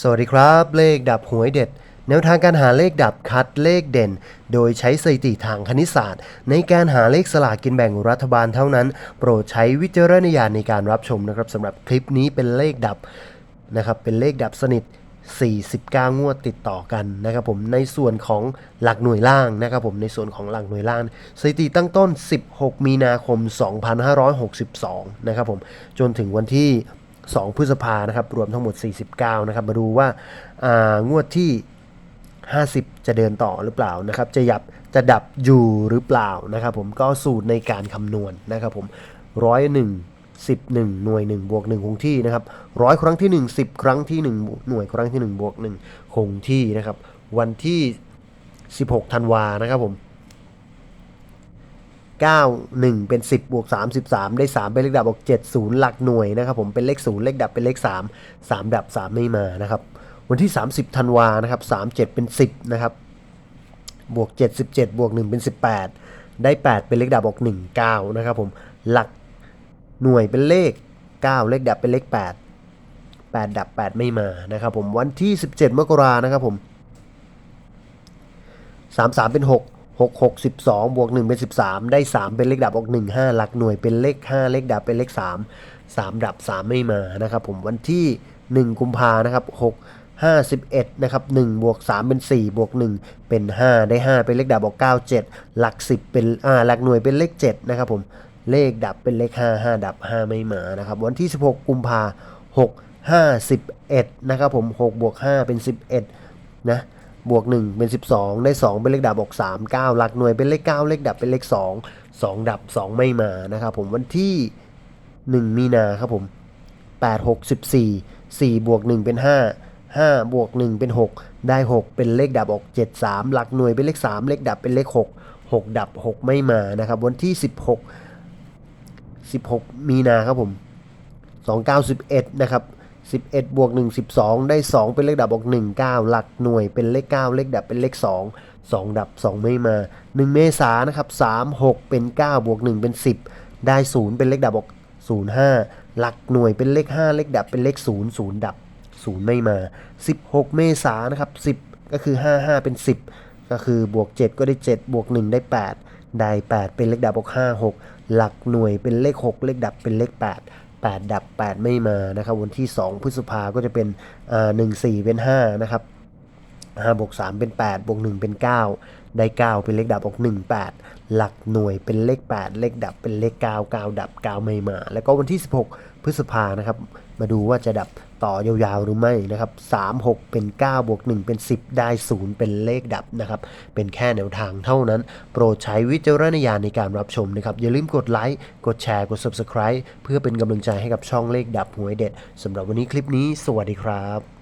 สวัสดีครับ เลขดับหวยเด็ด แนวทางการหาเลขดับคัดเลขเด่น โดยใช้สถิติทางคณิตศาสตร์ ในการหาเลขสลากกินแบ่งรัฐบาลเท่านั้น โปรดใช้วิจารณญาณในการรับชมนะครับสำหรับคลิปนี้เป็นเลขดับนะครับเป็นเลขดับสนิท 49 งวดติดต่อกันนะครับผมในส่วนของหลักหน่วยล่างนะครับผมในส่วนของหลักหน่วยล่าง สถิติตั้งต้น 16 มีนาคม 2562 นะครับผมจนถึงวันที่ 2 พฤษภานะครับ รวมทั้งหมด 49 นะครับ มาดูว่าางวดที่ 50 จะเดินต่อหรือเปล่านะครับ จะยับจะดับอยู่หรือเปล่านะครับ ผมก็สูตรในการคำนวณนะครับ ผมร้อยหนึ่งสิบหนึ่งหน่วยหนึ่งบวกหนึ่งคงที่นะครับร้อยครั้งที่หนึ่งสิบครั้งที่หนึ่งหน่วยครั้งที่หนึ่งบวกหนึ่งคงที่นะครับ วันที่ 16ธันวานะครับผม 9 1 เป็น 10 บวก3 13ได้ 3 เป็นเลขดับบวก7 0 หลักหน่วยนะครับผมเป็นเลข 0 เลขดับเป็นเลข 3 3 ดับ 3 ไม่มานะครับ วันที่ 30ธันวานะครับ3 7 เป็น 10 นะครับ บวก 7 17 บวก 1 เป็น 18 ได้ 8 เป็นเลขดับบวก1 9 นะครับผมหลักหน่วยเป็นเลข 9 เลขดับเป็นเลข 8 8 ดับ 8 ไม่มานะครับผมวันที่ 17 มกรานะครับผมสามสามเป็นห กหกหกสิบสองบวกหนึ่งเป็นสิบสามได้สามเป็นเลขดับออกหนึ่งห้าหลักหน่วยเป็นเลขห้าเลขดับเป็นเลขสามสามดับสามไม่มานะครับผมวันที่หนึ่งกุมภานะครับหกห้าสิบเอ็ดนะครับหนึ่งบวกสามเป็นสี่บวกหนึ่งเป็นห้าได้ห้าเป็นเลขดับออกเก้าเจ็ดหลักสิบเป็นอ่าหลักหน่วยเป็นเลขเจ็ดนะครับผมเลขดับเป็นเลขห้าห้าดับห้าไม่มานะครับวันที่สิบหกกุมภาหกห้าสิบเอ็ดนะครับผมหกบวกห้าเป็นสิบเอ็ดนะ บวก 1 เป็น 12 ได้ 2 เป็นเลขดับบอก3 9 หลักหน่วยเป็นเลข 9 เลขดับเป็นเลข 2 2 ดับ 2 ไม่มานะครับผมวันที่ 1 มีนาครับผม 8 6 14 4 บวก 1 เป็น 5 5 บวก 1 เป็น 6 ได้ 6 เป็นเลขดับออก 7 3 หลักหน่วยเป็นเลข 3 เลขดับเป็นเลข 6 6 ดับ 6 ไม่มานะครับ วันที่ 16 16 มีนาครับผม 2911 นะครับ 11 บวก 1 12 ได้ 2 เป็นเลขดับบวก1 9 หลักหน่วยเป็นเลข 9 เลขดับเป็นเลข 2 2 ดับ 2 ไม่มา 1 เมษานะครับ 3 6 เป็น 9 บวก 1 เป็น 10 ได้ 0 เป็นเลขดับบวก0 5 หลักหน่วยเป็นเลข 5 เลขดับเป็นเลข 0 0 ดับ 0 ไม่มา 16 เมษานะครับ 10 ก็คือ 5 5 เป็น 10 ก็คือบวก 7 ก็ได้ 7 บวก 1 ได้ 8 ได้ 8 เป็นเลขดับบวก5 6 หลักหน่วยเป็นเลข 6 เลขดับเป็นเลข 8 8 ดับ 8 ไม่มานะครับ วันที่ 2 พฤษภาก็จะเป็นอ่า1 4เป็น5นะครับ5บวก3เป็น 8 บวก 1 เป็น 9 ได้ 9 เป็นเลขดับออก 1 8 หลักหน่วยเป็นเลข 8 เลขดับเป็นเลข 9 9 ดับ 9 ไม่มา แล้วก็วันที่ 16 พฤษภานะครับ มาดูว่าจะดับต่อยาวๆหรือไม่นะครับ 3 6 เป็น 9 บวก 1 เป็น 10 ได้ 0 เป็นเลขดับนะครับ เป็นแค่แนวทางเท่านั้น โปรดใช้วิจารณญาณในการรับชมนะครับ อย่าลืมกดไลค์ กดแชร์ กด Subscribe เพื่อเป็นกำลังใจให้กับช่องเลขดับหวยเด็ดสำหรับวันนี้คลิปนี้ สวัสดีครับ